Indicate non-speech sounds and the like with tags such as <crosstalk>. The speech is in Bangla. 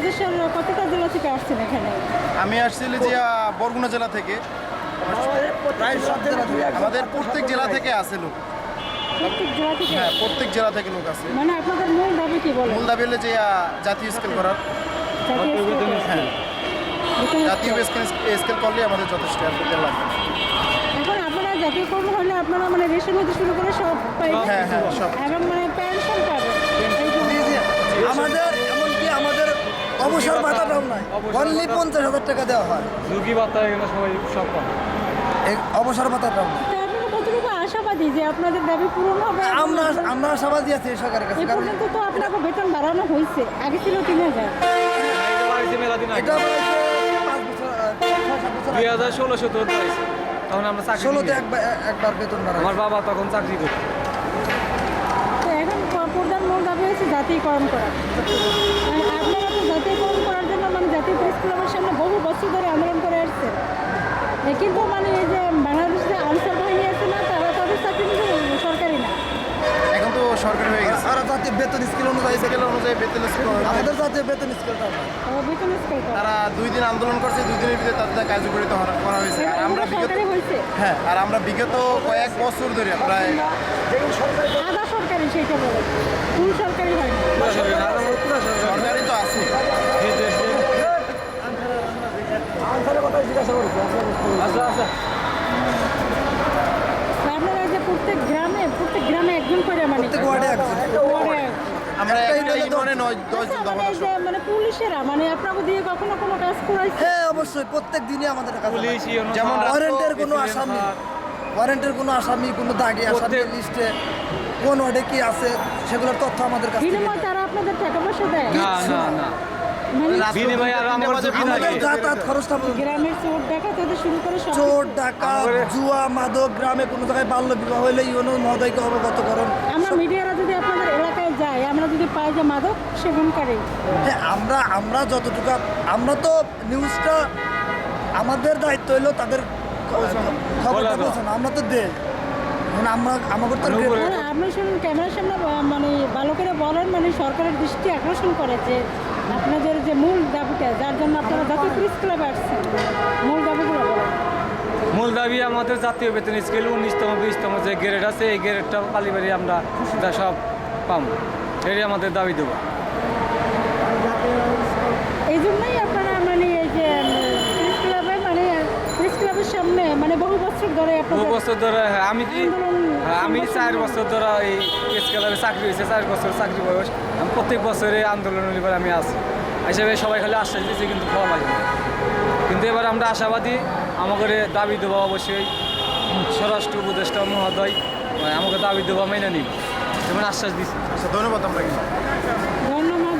বাংলাদেশের কতটা জেলা থেকে আসছেন এখানে? আমি আসছি যে বরগুনা জেলা থেকে। প্রায় সব জেলা থেকে আমাদের প্রত্যেক জেলা থেকে আসে লোক। প্রত্যেক জেলা থেকে? হ্যাঁ প্রত্যেক জেলা থেকে লোক আসে। মানে আপনাদের মূল দাবি কি বলেন? মূল দাবি হলে যে জাতীয় স্কেল করার। জাতীয় হ্যাঁ। জাতীয় স্কেল। স্কেল করলে আমাদের যথেষ্ট আর লাগবে এখন আপনারা জাতীয় কর্ম হলে আপনারা মানে রেশন হতে শুরু করে সব হ্যাঁ, হ্যাঁ, সব। এবং মানে পেনশন পাবেন। আমাদের অবসর ভাতাটাও নাই। অনলি পঞ্চাশ হাজার টাকা দেওয়া হয়। ঝুঁকি ভাতা এখানে সবাই সব পাবে অবসর ভাতাটাও নাই। আশাবাদী যে আপনাদের দাবি পূরণ হবে আমরা আমরা আশাবাদী আছি সরকারের কাছে। কারণ তো আপনাকে বেতন বাড়ানো হয়েছে। আগে ছিল তিন হাজার। এটা দুই হাজার ষোলো সতেরো তখন আমরা চাকরি ষোলোতে একবার একবার বেতন বাড়া আমার বাবা তখন চাকরি করতো। তো এখন প্রধান মূল দাবি হচ্ছে জাতীয়করণ করা মানে আপনারা তো জাতীয়করণ করার জন্য মানে জাতীয় প্রেস ক্লাবের সামনে বহু বছর ধরে আন্দোলন করে আসছেন এ কিন্তু মানে এই যে বাংলাদেশ আনসার বাহিনী আছে না তারা তাদের চাকরি কিন্তু সরকারি না। এখন তো সরকারি হয়ে গেছে। আর জাতীয় বেতন স্কেল অনুযায়ী স্কেল অনুযায়ী বেতন স্কেল <laughs> আমাদের জাতীয় বেতন স্কেলটা নাই। বেতন স্কেল তারা দুই দিন আন্দোলন করছে দুই দিনের ভিতরে তাদের কার্যকরিত করা হয়েছে। আর আমরা বিগত হ্যাঁ আর আমরা বিগত কয়েক বছর ধরে প্রায় আধা সরকারি সেইটা বলে। ফুল সরকারি হয়। সরকারি, আর আমার পুরা সরকারি। সরকারি তো আছে এই দেশে- আচ্ছা আচ্ছা তো আপনারা এই যে প্রত্যেক গ্রামে প্রত্যেক গ্রামে একজন করে মানে প্রত্যেক ওয়ার্ডে একজন। আমরা আচ্ছা, মানে মানে পুলিশেরা মানে আপনাকে দিয়ে কখনো কোনো কাজ করাইছে? হ্যাঁ অবশ্যই প্রত্যেক দিনই আমাদের যেমন ওয়ারেন্টের কোনো আসামি ওয়ারেন্টের কোনো আসামি কোনো দাগি আসামি প্রত্যেক- লিস্টে কোন ওয়ার্ডে কি আছে সেগুলোর তথ্য আমাদের কাছে বিনিময় তারা আপনাদের টাকা পয়সা দেয়? না না না। মানে চোর ডাকা শুরু করে সব ডাকা জুয়া মাদক গ্রামে কোনো জায়গায় বাল্য বিবাহ হইলে ইউনো মহোদয়কে অবগত করুন। আমরা মিডিয়ারা যদি আপনাদের এলাকায় যাই আমরা যদি পাই যে মাদক সেবনকারী হ্যাঁ আমরা আমরা যতটুকু আমরা তো নিউজটা আমাদের দায়িত্ব হইল তাদের খবরটা পৌঁছানো আমরা তো দে মানে আমরা আমাদের তো মানে আপনি শুনুন ক্যামেরার সামনে মানে ভালো করে বলেন মানে সরকারের দৃষ্টি আকর্ষণ করে যে আপনাদের যে মূল দাবিটা যার জন্য আপনারা জাতীয় প্রেস ক্লাবে আসছেন দাবি আমাদের জাতীয় বেতন স্কেল উনিশতম বিশতম যে গ্রেড আছে এই গ্রেডটা পালিবাড়ি আমরা যা সব পাবো এটাই আমাদের দাবি দেবো। এই জন্যই আপনারা মানে এই যে ক্লাবে মানে ক্লাবের সামনে মানে বহু বছর ধরে আপনাদের বছর ধরে হ্যাঁ, আমি কি হ্যাঁ, আমি চার বছর ধরে এই চাকরি হয়েছে চার বছর চাকরি বয়স। আমি প্রত্যেক বছরে আন্দোলন আমি আছি। হিসেবে সবাই খালি আশ্বাস দিয়েছে কিন্তু খাওয়া আসবে না। কিন্তু এবার আমরা আশাবাদী আমাদের দাবি দেবো অবশ্যই। স্বরাষ্ট্র উপদেষ্টা মহোদয় আমাকে দাবি দেবো মেনে নিব। যেমন আশ্বাস দিচ্ছি আচ্ছা ধন্যবাদ আমরা ধন্যবাদ।